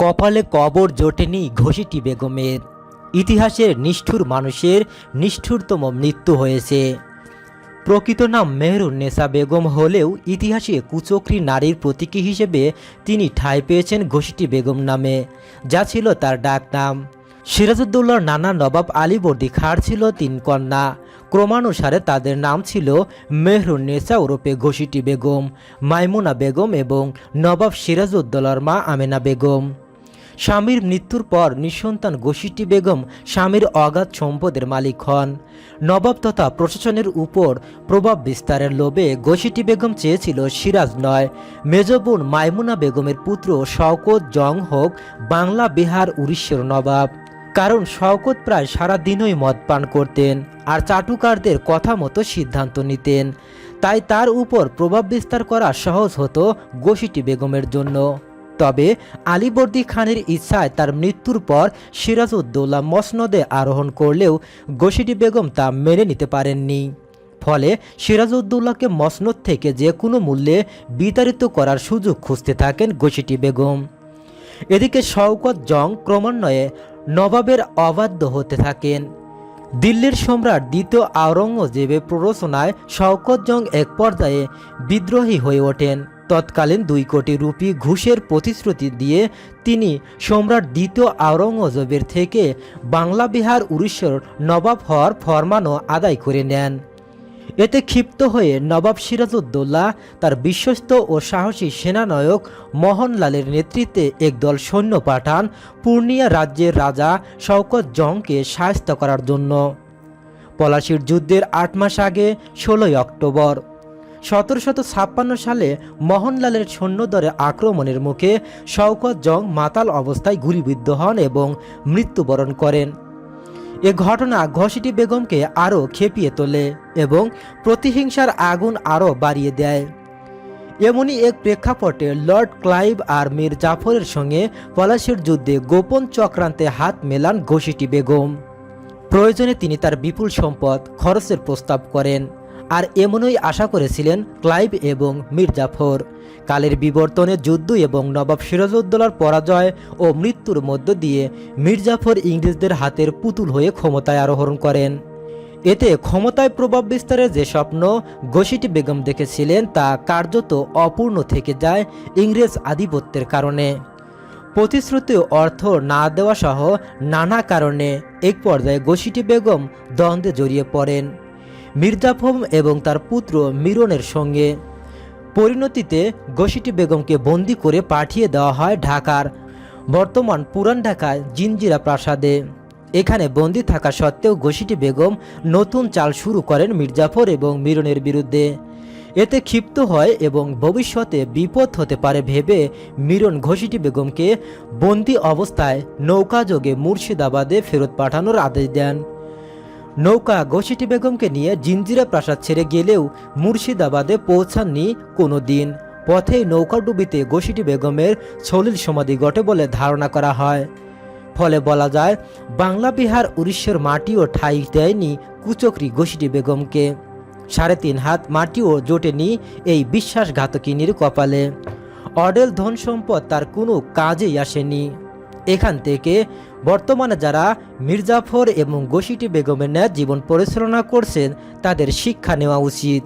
কপালে কবর জোটেনি ঘষিটি বেগমের। ইতিহাসের নিষ্ঠুর মানুষের নিষ্ঠুরতম মৃত্যু হয়েছে। প্রকৃত নাম মেহরুন্নেসা বেগম হলেও ইতিহাসে কুচক্রী নারীর প্রতীকী হিসেবে তিনি ঠাঁই পেয়েছেন ঘষিটি বেগম নামে, যা ছিল তার ডাক নাম। সিরাজউদ্দৌলার নানা নবাব আলীবর্দী খার ছিল তিন কন্যা। ক্রমানুসারে তাদের নাম ছিল মেহরুন্নেসা ওরফে ঘষিটি বেগম, মাইমুনা বেগম এবং নবাব সিরাজউদ্দৌলার মা আমেনা বেগম। স্বামীর মৃত্যুর পর নিঃসন্তান গোষ্ঠী বেগম স্বামীর অগাধ সম্পদের মালিক হন। নবাব তথা প্রশাসনের উপর প্রভাব বিস্তারের লোভে গোষ্ঠী বেগম চেয়েছিল সিরাজ নয়। মেজবোন মাইমুনা বেগমের পুত্র শওকত জং হোক, বাংলা, বিহার, উড়িষ্যার নবাব। কারণ শওকত প্রায় সারা দিনই মদ পান করতেন আর চাটুকারদের কথা মতো সিদ্ধান্ত নিতেন। তাই তার উপর প্রভাব বিস্তার করা সহজ হতো গোষ্ঠী বেগমের জন্য। তবে আলীবর্দী খানের ইচ্ছায় তার মৃত্যুর পর সিরাজউদ্দৌলা মসনদে আরোহণ করলেও গোসিটি বেগম তা মেনে নিতে পারেননি। ফলে সিরাজউদ্দৌলাকে মসনদ থেকে যে কোনো মূল্যে বিতাড়িত করার সুযোগ খুঁজতে থাকেন গোসিটি বেগম। এদিকে শওকত জং ক্রমান্বয়ে নবাবের অবাধ্য হতে থাকেন। দিল্লির সম্রাট দ্বিতীয় আওরঙ্গজেবের প্ররোচনায় শওকত জং এক পর্যায়ে বিদ্রোহী হয়ে ওঠেন। তৎকালীন দুই কোটি রুপি ঘুষের প্রতিশ্রুতি দিয়ে তিনি সম্রাট দ্বিতীয় আওরঙ্গজেবের থেকে বাংলা বিহার উড়িষ্যার নবাব হওয়ার ফরমানও আদায় করে নেন। এতে ক্ষিপ্ত হয়ে নবাব সিরাজউদ্দৌলা, তার বিশ্বস্ত ও সাহসী সেনানায়ক মোহনলালের নেতৃত্বে একদল সৈন্য পাঠান পূর্ণিয়া রাজ্যের রাজা শওকত জংকে সাহায্য করার জন্য। পলাশির যুদ্ধের আট মাস আগে, ষোলোই অক্টোবর। সতেরোশত ছাপ্পান্ন সালে মোহনলালের সৈন্যদরে আক্রমণের মুখে শওকত জং মাতাল অবস্থায় গুলিবিদ্ধ হন এবং মৃত্যুবরণ করেন। এ ঘটনা ঘষিটি বেগমকে আরও খেপিয়ে তোলে এবং প্রতিহিংসার আগুন আরও বাড়িয়ে দেয়। এমনই এক প্রেক্ষাপটে লর্ড ক্লাইভ আর মীর জাফরের সঙ্গে পলাশের যুদ্ধে গোপন চক্রান্তে হাত মেলান ঘষিটি বেগম। প্রয়োজনে তিনি তার বিপুল সম্পদ, খরচের প্রস্তাব করেন। আর এমনই আশা করেছিলেন ক্লাইভ এবং মীর জাফর কালের বিবর্তনে যুদ্ধ এবং নবাব সিরাজউদ্দৌলার পরাজয় ও মৃত্যুর মধ্য দিয়ে মীর জাফর ইংরেজদের হাতের পুতুল হয়ে ক্ষমতায় আরোহণ করেন। এতে ক্ষমতায় প্রভাব বিস্তারের যে স্বপ্ন ঘষিটি বেগম দেখেছিলেন তা কার্যত অপূর্ণ থেকে যায় ইংরেজ আধিপত্যের কারণে। প্রতিশ্রুতি অর্থ না দেওয়া সহ নানা কারণে এক পর্যায়ে ঘষিটি বেগম দ্বন্দ্বে জড়িয়ে পড়েন। মির্জাফম এবং তার পুত্র মিরনের সঙ্গে। পরিণতিতে ঘষিটি বেগমকে বন্দি করে পাঠিয়ে দেওয়া হয় ঢাকার বর্তমান পুরান ঢাকায় জিনজিরা প্রাসাদে। এখানে বন্দি থাকা সত্ত্বেও ঘষিটি বেগম নতুন চাল শুরু করেন মির্জাফর এবং মিরনের বিরুদ্ধে। এতে ক্ষিপ্ত হয় এবং ভবিষ্যতে বিপদ হতে পারে ভেবে মিরন ঘষিটি বেগমকে বন্দি অবস্থায় নৌকাযোগে মুর্শিদাবাদে ফেরত পাঠানোর আদেশ দেন। নৌকা ঘষিটি বেগমকে নিয়ে জিঞ্জিরা প্রাসাদ ছেড়ে গেলেও মুর্শিদাবাদে পৌঁছাননি কোনো দিন পথেই নৌকাডুবিতে ঘষিটি বেগমের সলিল সমাধি ঘটে বলে ধারণা করা হয়। ফলে বলা যায়, বাংলা, বিহার, উড়িষ্যার মাটিও ঠাঁই দেয়নি কুচকরি ঘষিটি বেগমকে। সাড়ে তিন হাত মাটিও জোটেনি এই বিশ্বাসঘাতকিনীর কপালে। অডেল ধন সম্পদ তার কোনো কাজেই আসেনি। এখান থেকে বর্তমানে যারা মির্জাফর এবং গোসিটি বেগমের ন্যায় জীবন পরিচালনা করছেন, তাদের শিক্ষা নেওয়া উচিত।